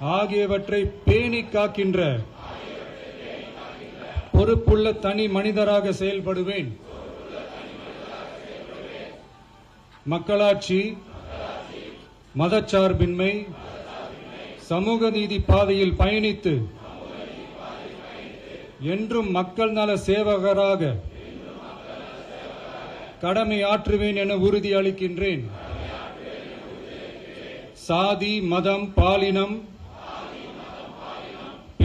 ஆகியவற்றை பேணி காக்கின்ற பொறுப்புள்ள தனி மனிதராக செயல்படுவேன். மக்களாட்சி மதச்சார்பின்மை சமூக நீதி பாதையில் பயணித்து என்றும் மக்கள் நல சேவகராக கடமை ஆற்றுவேன் என உறுதி அளிக்கின்றேன். சாதி மதம் பாலினம்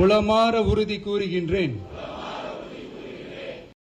உளமாற உறுதி கூறுகின்றேன்.